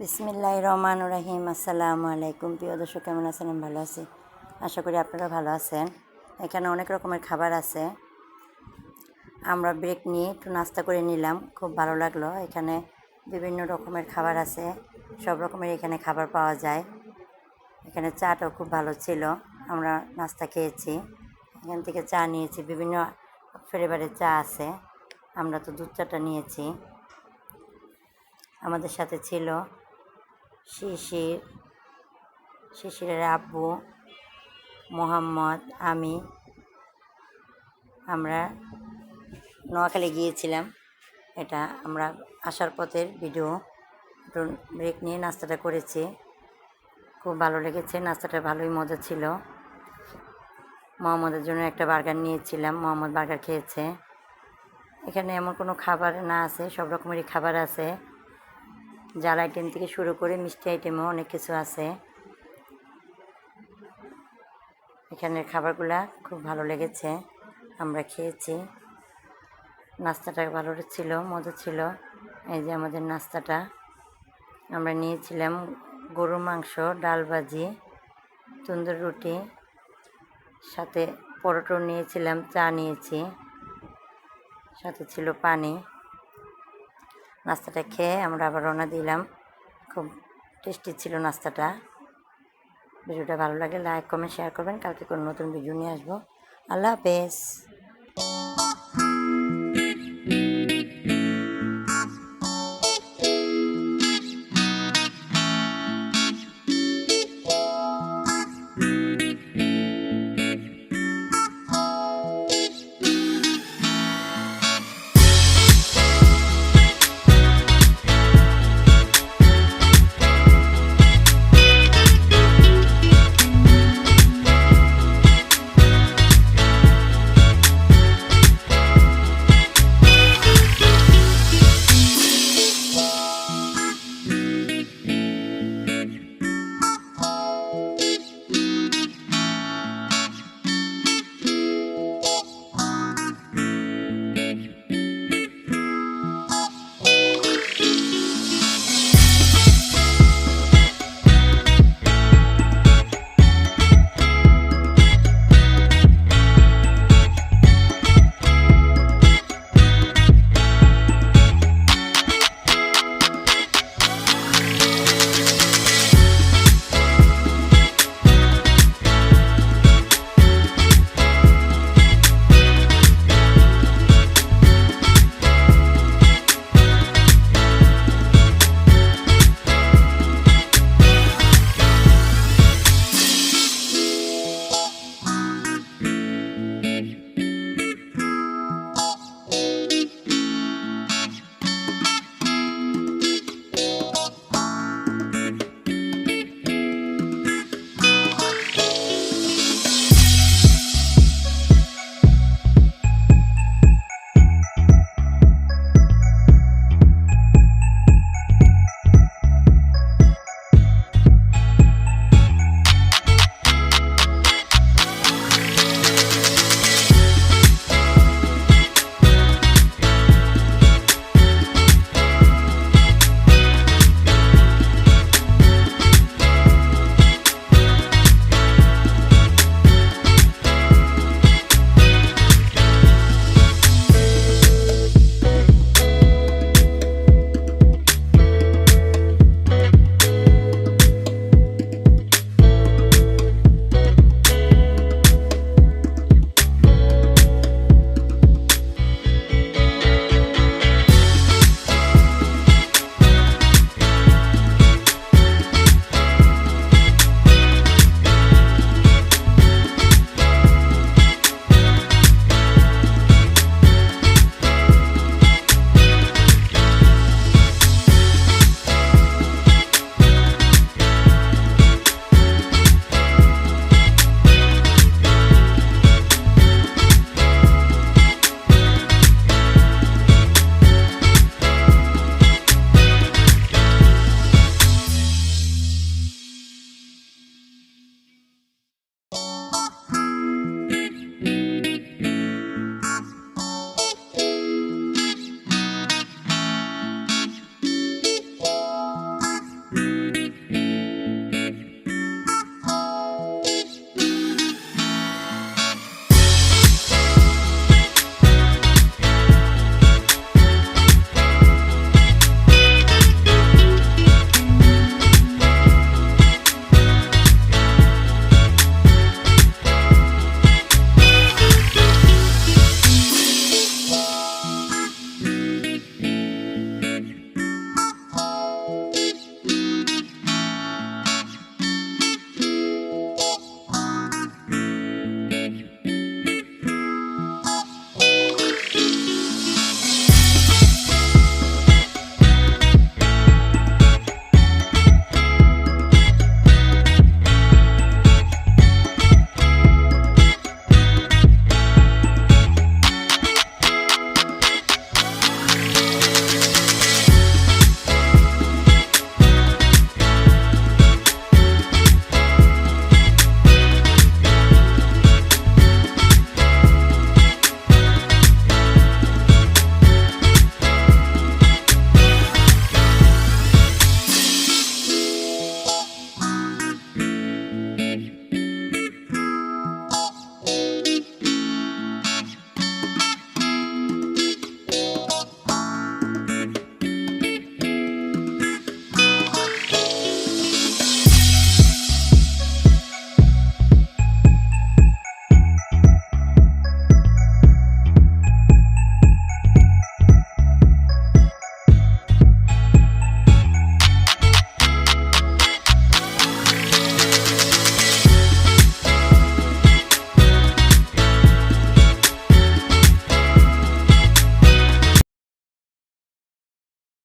বিসমিল্লাহ রহমান রাহিম। আসসালামু আলাইকুম। প্রিয় দর্শক, কেমন আছেন? আমি ভালো আছি। আশা করি আপনারা ভালো আছেন। এখানে অনেক রকমের খাবার আছে। আমরা ব্রেক নিয়ে একটু নাস্তা করে নিলাম। খুব ভালো লাগল। এখানে বিভিন্ন রকমের খাবার আছে। সব রকমের এখানে খাবার পাওয়া যায়। এখানে চাটাও খুব ভালো ছিল। আমরা নাস্তা খেয়েছি। এখান থেকে চা নিয়েছি। বিভিন্ন ফ্লেভারের চা আছে। আমরা তো দুধ চাটা নিয়েছি। আমাদের সাথে ছিল শিশির, শিশিরের আব্বু মোহাম্মদ, আমি। আমরা নোয়াখালী গিয়েছিলাম। এটা আমরা আসার পথের ভিডিও। একটু ব্রেক নিয়ে নাস্তাটা করেছি। খুব ভালো লেগেছে। নাস্তাটা ভালোই মজা ছিল। মোহাম্মদের জন্য একটা বার্গার নিয়েছিলাম। মোহাম্মদ বার্গার খেয়েছে। এখানে এমন কোনো খাবার না আছে। সব রকমেরই খাবার আছে। জাল আইটেম থেকে শুরু করে মিষ্টি আইটেমও অনেক কিছু আছে। এখানের খাবারগুলা খুব ভালো লেগেছে, আমরা খেয়েছি। নাস্তাটা ভালো ছিল, মজা ছিল। এই যে আমাদের নাস্তাটা, আমরা নিয়েছিলাম গরুর মাংস, ডাল ভাজি, তন্দুর রুটি, সাথে পরোটো নিয়েছিলাম, চা নিয়েছি, সাথে ছিল পানি। নাস্তাটা খেয়ে আমরা আবার রওনা দিলাম। খুব টেস্টি ছিল নাস্তাটা। ভিডিওটা ভালো লাগে লাইক, কমেন্ট, শেয়ার করবেন। কালকে কোনো নতুন ভিডিও নিয়ে আসব। আল্লাহ হাফেজ।